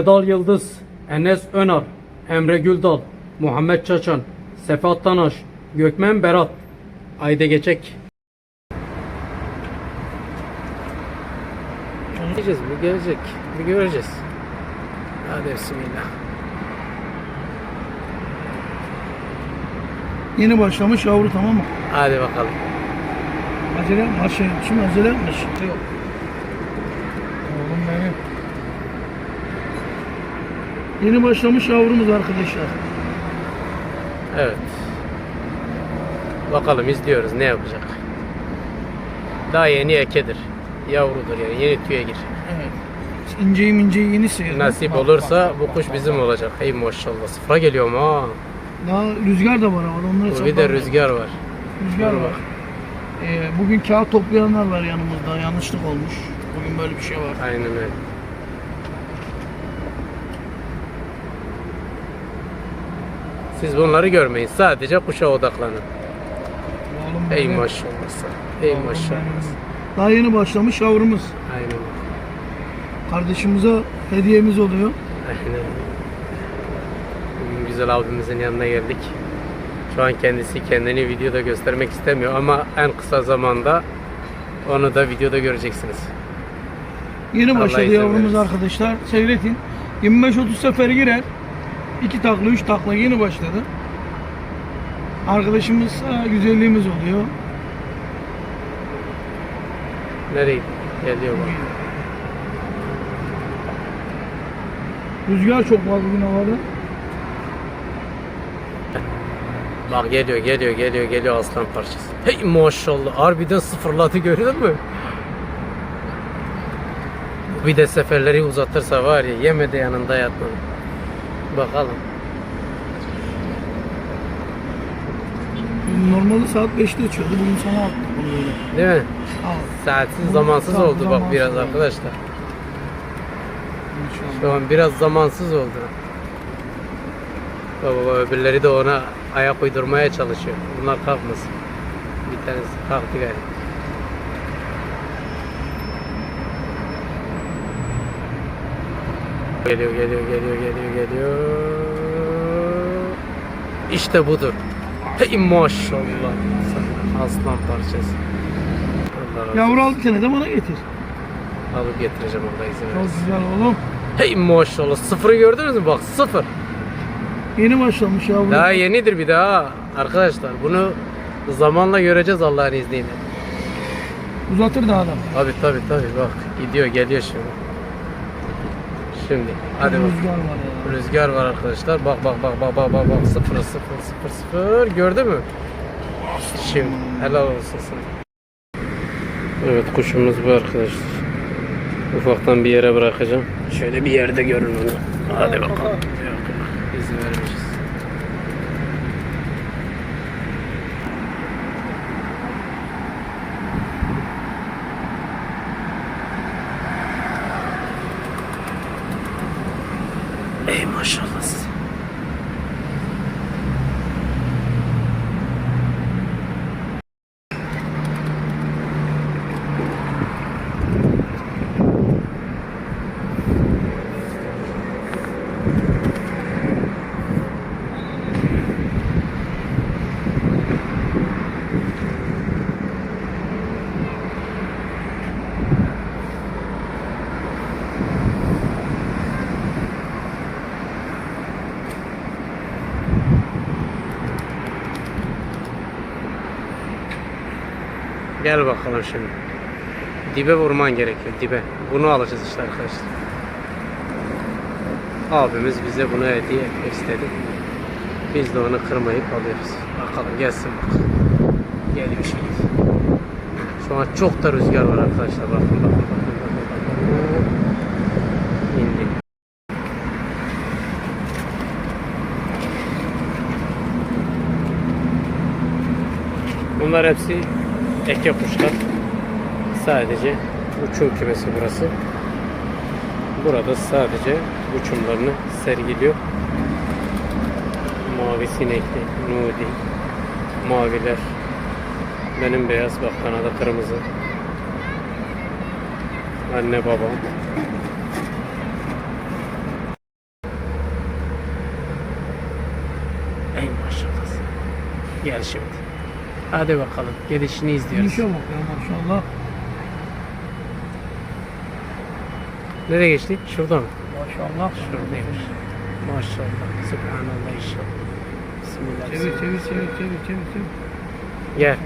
Erdal Yıldız, Enes Önar, Emre Güldal, Muhammed Çaçan, Sefat Tanaş, Gökmen Berat. Ayda geçek. Göreceğiz, bu gelecek. Bir göreceğiz. Hadi bismillah. Yeni başlamış yavru tamam mı? Hadi bakalım. Acele yapma. Şey, şimdi acele yapma. Şimdi. Oğlum benim. Yeni başlamış yavrumuz arkadaşlar. Evet. Bakalım izliyoruz ne yapacak. Daha yeni ekedir. Yavrudur yani yeni tüye gir. Evet. İnceyi minceyi yeni seyir. Nasip olursa bu kuş bizim olacak. Hey maşallah sıfıra geliyorum ha. Daha rüzgar da var havada. Onları Bir de rüzgar var. Rüzgar Dur var. bak. Ee, bugün kağıt toplayanlar var yanımızda. Yanlışlık olmuş. Bugün böyle bir şey var. Aynen öyle. Siz bunları görmeyin. Sadece kuşa odaklanın. Oğlum Ey benim. maşallah. Ey Oğlum maşallah. benim. Daha yeni başlamış yavrumuz. Aynen. Kardeşimize hediyemiz oluyor. Aynen. Bugün güzel abimizin yanına geldik. Şu an kendisi kendini videoda göstermek istemiyor ama en kısa zamanda onu da videoda göreceksiniz. Yeni Allah başladı izin yavrumuz verirse. arkadaşlar. Seyretin. 25-30 sefer girer. 2 takla 3 takla yeni başladı. Arkadaşımız ha, güzelliğimiz oluyor. Nereye geliyor bak. Rüzgar çok var bugün havada. Bak geliyor geliyor geliyor geliyor aslan parçası. Hey maşallah harbiden sıfırladı gördün mü? Bir de seferleri uzatırsa var ya yemedi yanında yatmadı. Bakalım. Normalde saat 5'te uçuyordu. Bugün sana attık bunu böyle. Değil mi? Al. Saatsiz zamansız Saat oldu bak zamansız biraz oldu. arkadaşlar. İnşallah. Şu an biraz zamansız oldu. Baba baba öbürleri de ona ayak uydurmaya çalışıyor. Bunlar kalkmasın. Bir tanesi kalktı galiba. Geliyor geliyor geliyor geliyor geliyor. İşte budur. Hey maşallah. Sana Aslan parçası. Yavru al bir tane de bana getir. Alıp getireceğim Allah izin Çok verirse. güzel oğlum. Hey maşallah sıfırı gördünüz mü bak sıfır. Yeni başlamış yavru. Daha yenidir bir daha arkadaşlar bunu zamanla göreceğiz Allah'ın izniyle. Uzatır da adam. Tabi tabi tabi bak gidiyor geliyor şimdi. Şimdi hadi bak. Rüzgar var ya. Rüzgar var arkadaşlar. Bak bak bak bak bak bak bak sıfır sıfır sıfır sıfır gördü mü? Şimdi helal olsun sana. Evet kuşumuz bu arkadaşlar. Ufaktan bir yere bırakacağım. Şöyle bir yerde görün onu. Hadi bakalım. Yok, İzin vermişiz. Ey Gel bakalım şimdi. Dibe vurman gerekiyor dibe. Bunu alacağız işte arkadaşlar. Abimiz bize bunu hediye istedi. Biz de onu kırmayıp alıyoruz. Bakalım gelsin bakalım. Geliyor şimdi. Şu an çok da rüzgar var arkadaşlar. Bakın bakın bakın bakın. bakın. İndi. Bunlar hepsi ek yapmışlar. Sadece uçum kümesi burası. Burada sadece uçumlarını sergiliyor. Mavi sinekli, nudi, maviler, benim beyaz bak kanada kırmızı. Anne babam. Ey maşallah. Gel şimdi. Hadi bakalım. Gelişini izliyoruz. İnişe bak ya maşallah. Nereye geçtik? Şurada mı? Maşallah. Şuradaymış. Maşallah. Subhanallah inşallah. Bismillah. Çevir çevir çevir çevir çevir çevir. Gel.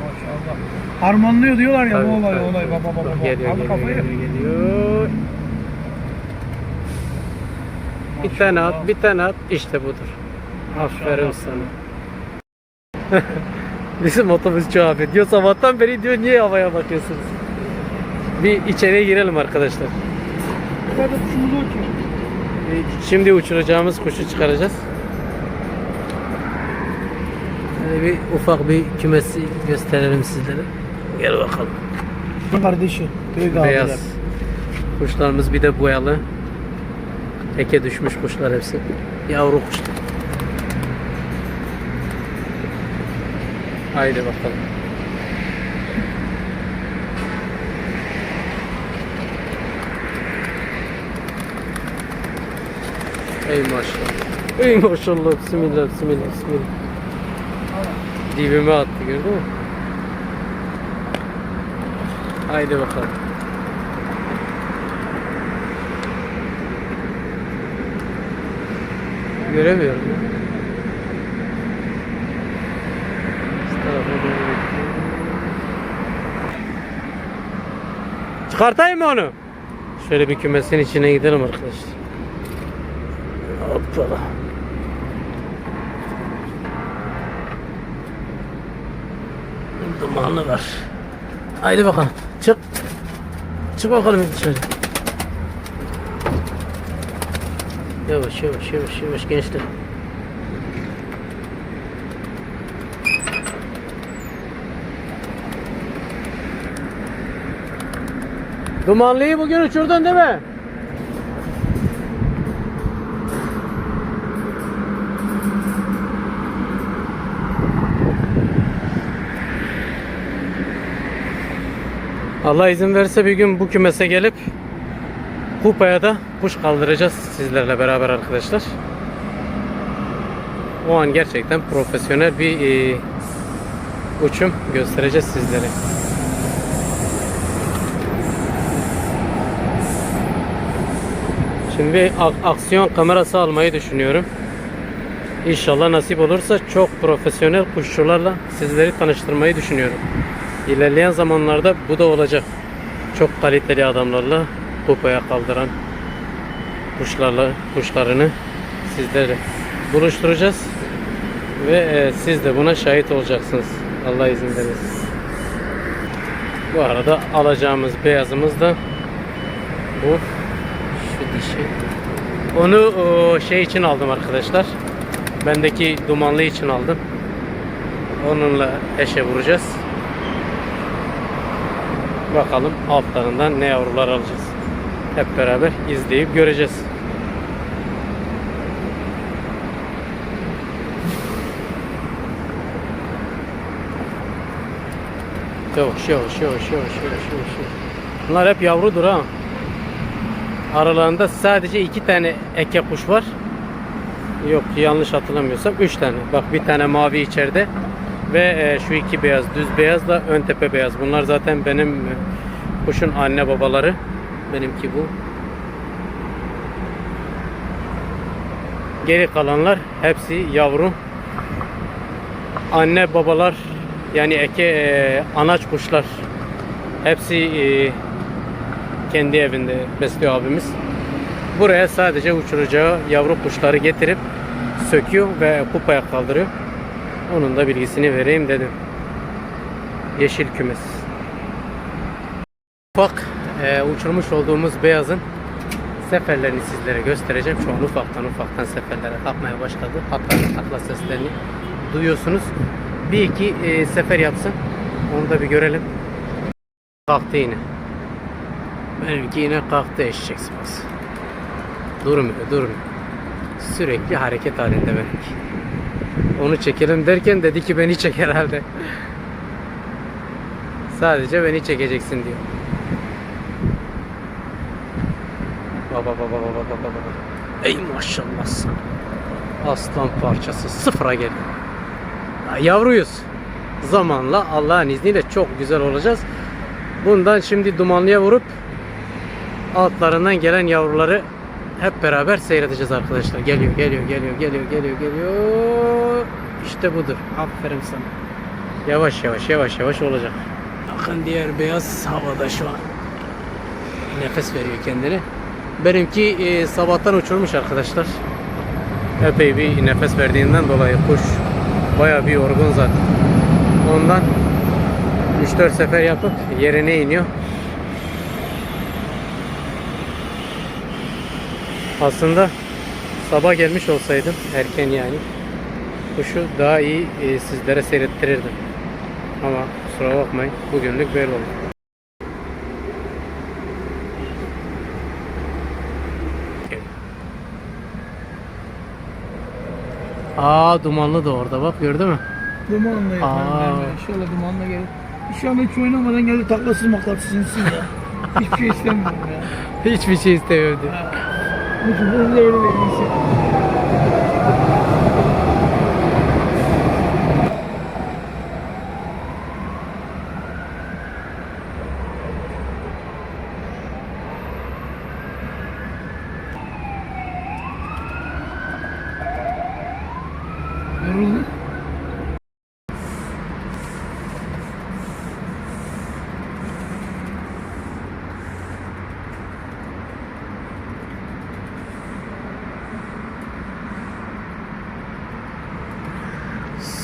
Maşallah. Harmanlıyor diyorlar ya Tabii, bu olay tabii, olay tabii. baba baba baba. Geliyor, Al geliyor, kafayı. geliyor, geliyor. Bir tane at, bir tane at. İşte budur. Aferin Maşallah. sana. Bizim otobüs cevap ediyor. Sabahtan beri diyor niye havaya bakıyorsunuz? Bir içeriye girelim arkadaşlar. Şimdi uçuracağımız kuşu çıkaracağız. Böyle bir ufak bir kümesi gösterelim sizlere. Gel bakalım. Kardeşi. Beyaz. Kuşlarımız bir de boyalı. Eke düşmüş kuşlar hepsi. Yavru kuşlar. Haydi bakalım. Ey maşallah. Ey maşallah. Bismillah, bismillah, bismillah. Dibime attı gördün mü? Haydi bakalım. Göremiyorum. ya. Çıkartayım mı onu? Şöyle bir kümesin içine gidelim arkadaşlar. Hoppala. Dumanı var. Haydi bakalım. Çık. Çık bakalım dışarı. Yavaş yavaş yavaş yavaş gençler. Dumanlıyı bugün uçurdun değil mi? Allah izin verirse bir gün bu kümese gelip Kupaya da kuş kaldıracağız sizlerle beraber arkadaşlar. O an gerçekten profesyonel bir e, uçum göstereceğiz sizlere. Şimdi bir ak- aksiyon kamerası almayı düşünüyorum. İnşallah nasip olursa çok profesyonel kuşçularla sizleri tanıştırmayı düşünüyorum. İlerleyen zamanlarda bu da olacak. Çok kaliteli adamlarla kupaya kaldıran kuşlarla kuşlarını sizlerle buluşturacağız ve e, siz de buna şahit olacaksınız. Allah izin verirse. Bu arada alacağımız beyazımız da bu dişi. Onu o, şey için aldım arkadaşlar. Bendeki dumanlı için aldım. Onunla eşe vuracağız. Bakalım altlarından ne yavrular alacağız. Hep beraber izleyip göreceğiz. Yavaş yavaş yavaş yavaş yavaş yavaş. Bunlar hep yavrudur ha. Aralarında sadece iki tane eke kuş var. Yok yanlış hatırlamıyorsam üç tane. Bak bir tane mavi içeride ve e, şu iki beyaz düz beyaz da ön tepe beyaz. Bunlar zaten benim e, kuşun anne babaları. Benimki bu. Geri kalanlar hepsi yavru. Anne babalar yani eke e, anaç kuşlar. Hepsi e, kendi evinde besliyor abimiz. Buraya sadece uçuracağı yavru kuşları getirip söküyor ve kupaya kaldırıyor. Onun da bilgisini vereyim dedim. Yeşil kümes. Ufak e, uçurmuş olduğumuz beyazın seferlerini sizlere göstereceğim. Şu an ufaktan ufaktan seferlere kalkmaya başladı. Hatta takla seslerini duyuyorsunuz. Bir iki e, sefer yapsın. Onu da bir görelim. Kalktı yine. Benimki yine kalktı eşek sıpası. Durmuyor, durmuyor. Sürekli hareket halinde benimki. Onu çekelim derken dedi ki beni çek herhalde. Sadece beni çekeceksin diyor. Baba baba baba baba baba. Ey maşallah sana. Aslan parçası sıfıra geliyor. yavruyuz. Zamanla Allah'ın izniyle çok güzel olacağız. Bundan şimdi dumanlıya vurup altlarından gelen yavruları hep beraber seyredeceğiz arkadaşlar. Geliyor, geliyor, geliyor, geliyor, geliyor, geliyor. İşte budur. Aferin sana. Yavaş yavaş, yavaş yavaş olacak. Bakın diğer beyaz havada şu an. Nefes veriyor kendini. Benimki e, sabahtan uçurmuş arkadaşlar. Epey bir nefes verdiğinden dolayı kuş bayağı bir yorgun zaten. Ondan 3-4 sefer yapıp yerine iniyor. Aslında sabah gelmiş olsaydım erken yani kuşu daha iyi e, sizlere seyrettirirdim. Ama kusura bakmayın bugünlük böyle oldu. Aa dumanlı da orada bak gördün mü? Aa. yapalım. Şöyle dumanla gelir. Şu anda hiç oynamadan geldi taklasız maklasız insin ya. Hiçbir şey istemiyorum ya. Hiçbir şey istemiyordu. Bu çubuğun da öyle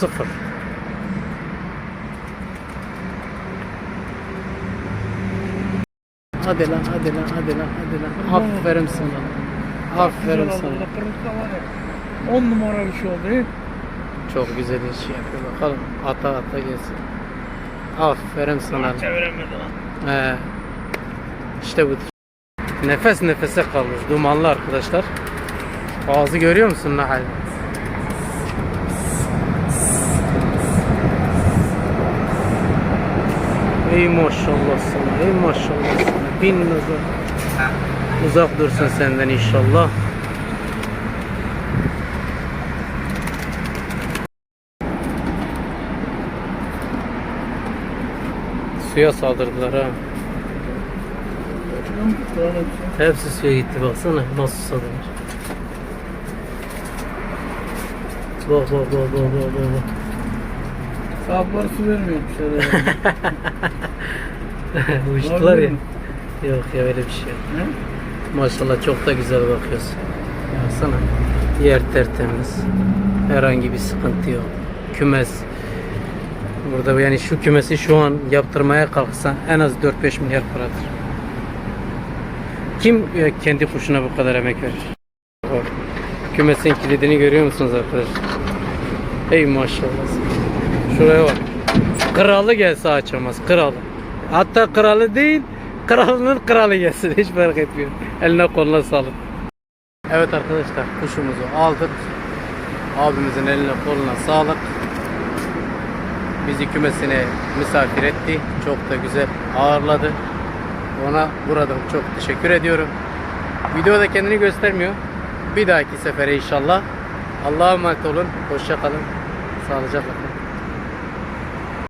Sıfır. Hadi lan hadi lan hadi lan hadi lan. Aferin sana. Aferin sana. 10 numara bir şey oldu. he? Çok güzel iş yapıyor bakalım. Ata ata gelsin. Aferin sana. Çeviremedi lan. He. İşte budur. Nefes nefese kalmış. Dumanlı arkadaşlar. Ağzı görüyor musun Nahal? Ey maşallah sana, ey maşallah sana. Bin nazar. Uzak dursun senden inşallah. Suya saldırdılar ha. Hepsi suya gitti baksana nasıl susadılar. Bak bak bak bak bak bak. Bak. Sahapları su vermiyormuş herhalde. Uçtular ya. Yok ya öyle bir şey yok. Maşallah çok da güzel bakıyorsun. Baksana. Yer tertemiz. Herhangi bir sıkıntı yok. Kümes. Burada yani şu kümesi şu an yaptırmaya kalksan en az 4-5 milyar paradır. Kim e, kendi kuşuna bu kadar emek verir? Kümesin kilidini görüyor musunuz arkadaşlar? Ey maşallah. Şuraya bak. Kralı gelse açamaz. Kralı. Hatta kralı değil, kralının kralı gelsin. Hiç fark etmiyor. Eline koluna sağlık. Evet arkadaşlar kuşumuzu aldık. Abimizin eline koluna sağlık. Bizi kümesine misafir etti. Çok da güzel ağırladı. Ona buradan çok teşekkür ediyorum. Videoda kendini göstermiyor. Bir dahaki sefere inşallah. Allah'a emanet olun. Hoşça kalın. Sağlıcakla.